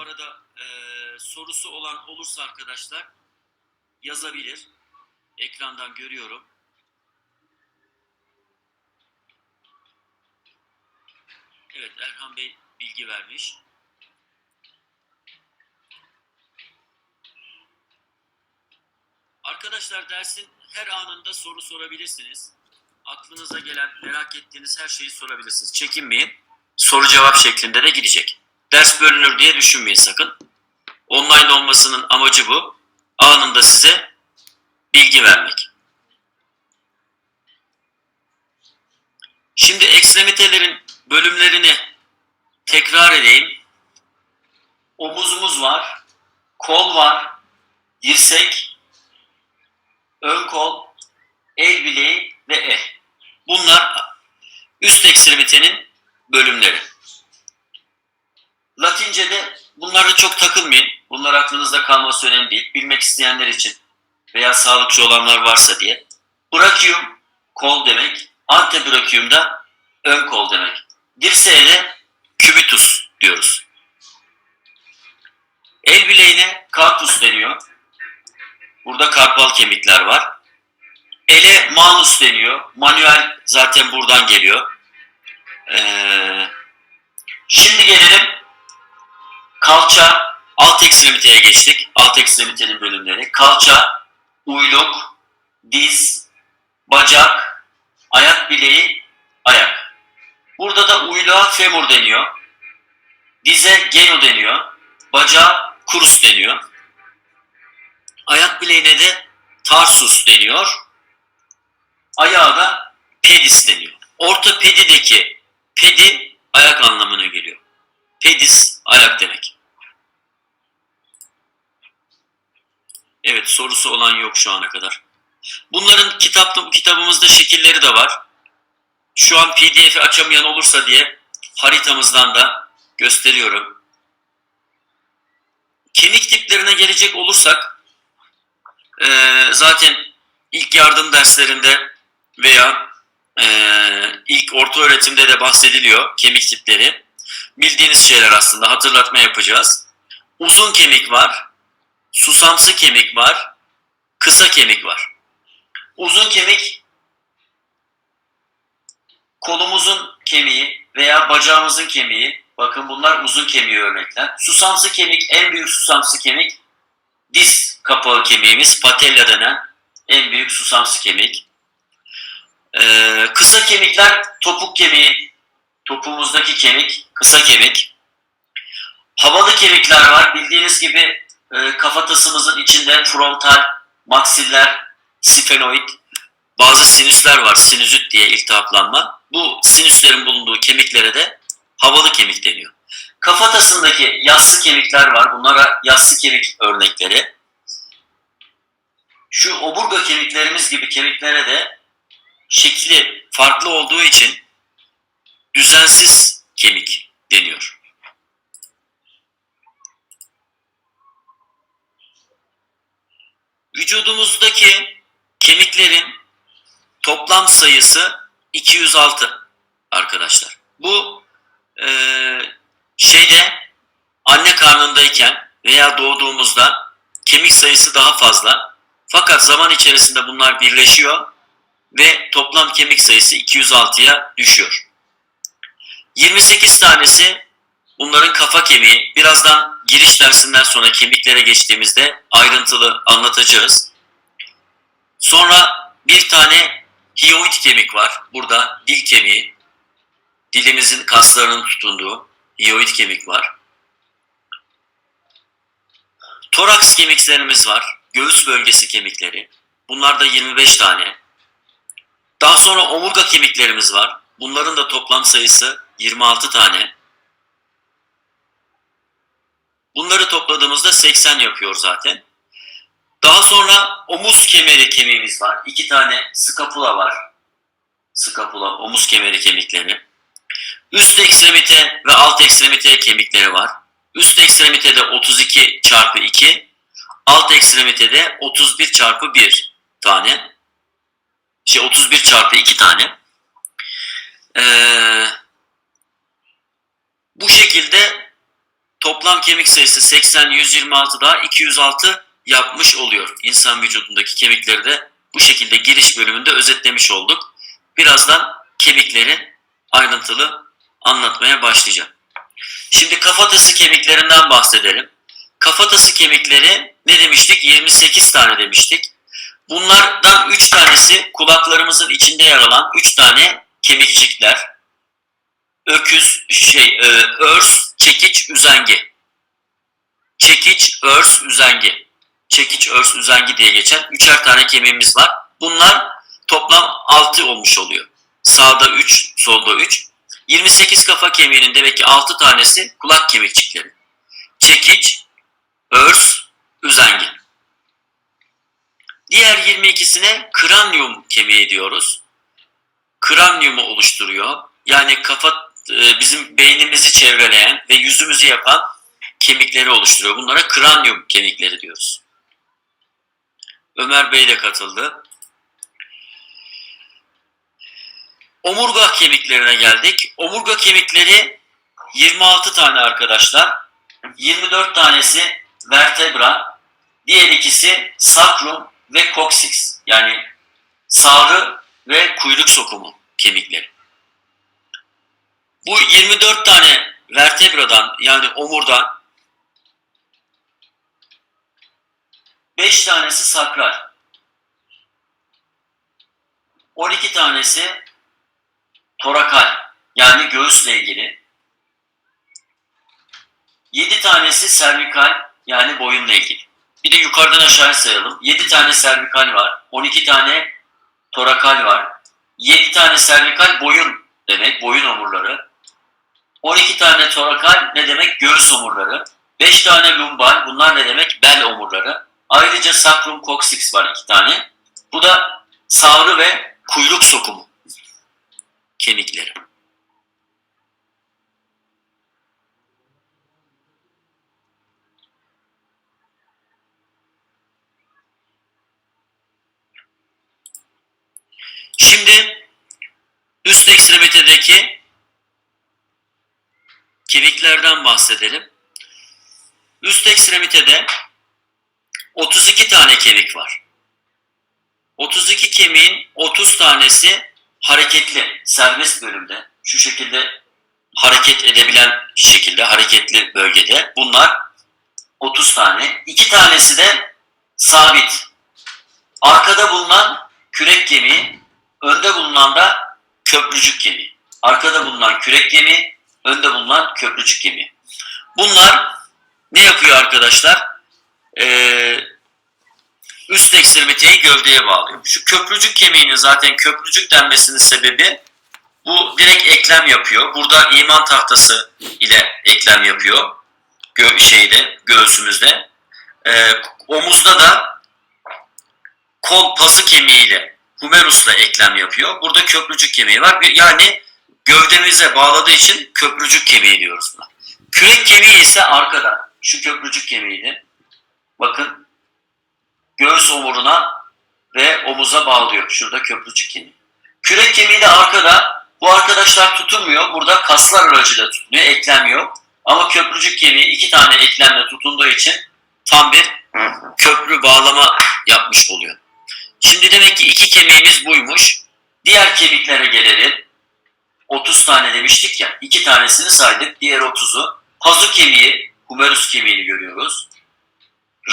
arada e, sorusu olan olursa arkadaşlar yazabilir. Ekrandan görüyorum. Evet Erhan Bey bilgi vermiş. Arkadaşlar dersin her anında soru sorabilirsiniz. Aklınıza gelen, merak ettiğiniz her şeyi sorabilirsiniz. Çekinmeyin. Soru cevap şeklinde de gidecek. Ders bölünür diye düşünmeyin sakın. Online olmasının amacı bu. Anında size bilgi vermek. Şimdi ekstremitelerin bölümlerini tekrar edeyim. Omuzumuz var, kol var, dirsek, ön kol, el bileği ve el. Bunlar üst ekstremitenin bölümleri. Latince'de bunlara çok takılmayın. Bunlar aklınızda kalması önemli değil. Bilmek isteyenler için veya sağlıkçı olanlar varsa diye. Brachium kol demek. Antebrachium da ön kol demek. Dirseğe de cubitus diyoruz. El bileğine carpus deniyor. Burada karpal kemikler var. Ele manus deniyor. Manuel zaten buradan geliyor. Ee, şimdi gelelim kalça, alt ekstremiteye geçtik. Alt ekstremitenin bölümleri. Kalça, uyluk, diz, bacak, ayak bileği, ayak. Burada da uyluğa femur deniyor. Dize genu deniyor. Bacağa kurus deniyor. Ayak bileğine de tarsus deniyor. Ayağa da pedis deniyor. Ortopedideki pedi ayak anlamına geliyor. Pedis ayak demek. Evet sorusu olan yok şu ana kadar. Bunların kitapta, kitabımızda şekilleri de var. Şu an pdf'i açamayan olursa diye haritamızdan da gösteriyorum. Kemik tiplerine gelecek olursak eee, zaten ilk yardım derslerinde veya eee, ilk orta öğretimde de bahsediliyor kemik tipleri. Bildiğiniz şeyler aslında hatırlatma yapacağız. Uzun kemik var, susamsı kemik var, kısa kemik var. Uzun kemik kolumuzun kemiği veya bacağımızın kemiği. Bakın bunlar uzun kemiği örnekler. Susamsı kemik, en büyük susamsı kemik diz kapağı kemiğimiz, patella denen en büyük susamsı kemik. Ee, kısa kemikler topuk kemiği, topuğumuzdaki kemik, kısa kemik. Havalı kemikler var. Bildiğiniz gibi e, kafatasımızın içinde frontal, maksiller, sifenoid, bazı sinüsler var. Sinüzit diye iltihaplanma. Bu sinüslerin bulunduğu kemiklere de havalı kemik deniyor. Kafatasındaki yassı kemikler var. Bunlara yassı kemik örnekleri. Şu oburga kemiklerimiz gibi kemiklere de şekli farklı olduğu için düzensiz kemik deniyor. Vücudumuzdaki kemiklerin toplam sayısı 206 arkadaşlar. Bu e, şeyde anne karnındayken veya doğduğumuzda kemik sayısı daha fazla. Fakat zaman içerisinde bunlar birleşiyor ve toplam kemik sayısı 206'ya düşüyor. 28 tanesi bunların kafa kemiği. Birazdan giriş dersinden sonra kemiklere geçtiğimizde ayrıntılı anlatacağız. Sonra bir tane hioid kemik var. Burada dil kemiği. Dilimizin kaslarının tutunduğu hioid kemik var. Toraks kemiklerimiz var. Göğüs bölgesi kemikleri. Bunlar da 25 tane. Daha sonra omurga kemiklerimiz var. Bunların da toplam sayısı 26 tane. Bunları topladığımızda 80 yapıyor zaten. Daha sonra omuz kemeri kemiğimiz var. İki tane skapula var. Skapula, omuz kemeri kemikleri. Üst ekstremite ve alt ekstremite kemikleri var. Üst ekstremitede 32 çarpı 2, alt ekstremitede 31 çarpı 1 tane. Şey 31 çarpı 2 tane. Ee, bu şekilde toplam kemik sayısı 80, 126 daha 206 yapmış oluyor. İnsan vücudundaki kemikleri de bu şekilde giriş bölümünde özetlemiş olduk. Birazdan kemikleri ayrıntılı anlatmaya başlayacağım. Şimdi kafatası kemiklerinden bahsedelim. Kafatası kemikleri ne demiştik? 28 tane demiştik. Bunlardan 3 tanesi kulaklarımızın içinde yer alan 3 tane kemikçikler. Öküz, şey, e, örs, çekiç, üzengi. Çekiç, örs, üzengi. Çekiç, örs, üzengi diye geçen üçer tane kemiğimiz var. Bunlar toplam 6 olmuş oluyor. Sağda 3, solda 3. 28 kafa kemiğinin demek ki 6 tanesi kulak kemikçikleri. Çekiç, örs, üzengi. Diğer 22'sine kranyum kemiği diyoruz. Kranyumu oluşturuyor. Yani kafa bizim beynimizi çevreleyen ve yüzümüzü yapan kemikleri oluşturuyor. Bunlara kranyum kemikleri diyoruz. Ömer Bey de katıldı. Omurga kemiklerine geldik. Omurga kemikleri 26 tane arkadaşlar. 24 tanesi vertebra, diğer ikisi sakrum ve koksix yani sağrı ve kuyruk sokumu kemikleri. Bu 24 tane vertebradan yani omurdan 5 tanesi sakral. 12 tanesi torakal yani göğüsle ilgili. 7 tanesi servikal yani boyunla ilgili. Bir de yukarıdan aşağı sayalım. 7 tane servikal var. 12 tane torakal var. 7 tane servikal boyun demek. Boyun omurları. 12 tane torakal ne demek? Göğüs omurları. 5 tane lumbal. Bunlar ne demek? Bel omurları. Ayrıca sacrum coccyx var 2 tane. Bu da sağrı ve kuyruk sokumu kemikleri. Şimdi üst ekstremitedeki kemiklerden bahsedelim. Üst ekstremitede 32 tane kemik var. 32 kemiğin 30 tanesi hareketli, serbest bölümde. Şu şekilde hareket edebilen şekilde, hareketli bölgede. Bunlar 30 tane. 2 tanesi de sabit. Arkada bulunan kürek kemiği, önde bulunan da köprücük kemiği. Arkada bulunan kürek kemiği, önde bulunan köprücük kemiği. Bunlar ne yapıyor arkadaşlar? Ee, üst ekstremiteyi gövdeye bağlıyor. Şu köprücük kemiğinin zaten köprücük denmesinin sebebi bu direkt eklem yapıyor. Burada iman tahtası ile eklem yapıyor. Gö şeyde, göğsümüzde. Ee, omuzda da kol pazı kemiğiyle, humerusla eklem yapıyor. Burada köprücük kemiği var. Yani gövdemize bağladığı için köprücük kemiği diyoruz buna. Kürek kemiği ise arkada. Şu köprücük kemiğiydi. Bakın göğüs omuruna ve omuza bağlıyor. Şurada köprücük kemiği. Kürek kemiği de arkada. Bu arkadaşlar tutunmuyor. Burada kaslar aracıyla tutunuyor. Eklem yok. Ama köprücük kemiği iki tane eklemle tutunduğu için tam bir köprü bağlama yapmış oluyor. Şimdi demek ki iki kemiğimiz buymuş. Diğer kemiklere gelelim. 30 tane demiştik ya. iki tanesini saydık. Diğer 30'u. Pazu kemiği, humerus kemiğini görüyoruz.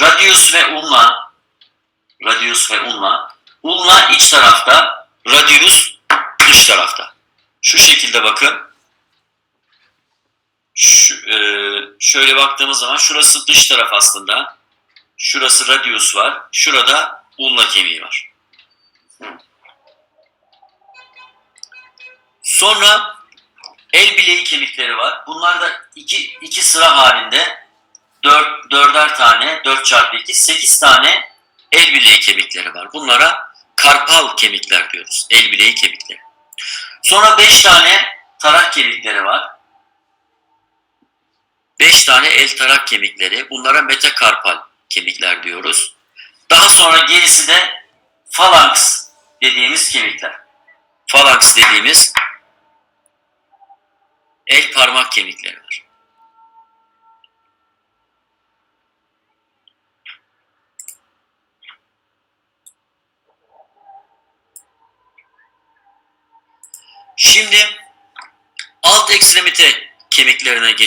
Radius ve ulna. Radius ve ulna. Ulna iç tarafta. Radius dış tarafta. Şu şekilde bakın. Şu, e, şöyle baktığımız zaman şurası dış taraf aslında. Şurası radius var. Şurada ulna kemiği var. Sonra el bileği kemikleri var. Bunlar da iki, iki sıra halinde dört, dörder tane, dört çarpı iki, sekiz tane el bileği kemikleri var. Bunlara karpal kemikler diyoruz. El bileği kemikleri. Sonra beş tane tarak kemikleri var. Beş tane el tarak kemikleri. Bunlara metakarpal kemikler diyoruz. Daha sonra gerisi de falanks dediğimiz kemikler. Falanks dediğimiz parmak kemikleri var. Şimdi alt ekstremite kemiklerine geçelim.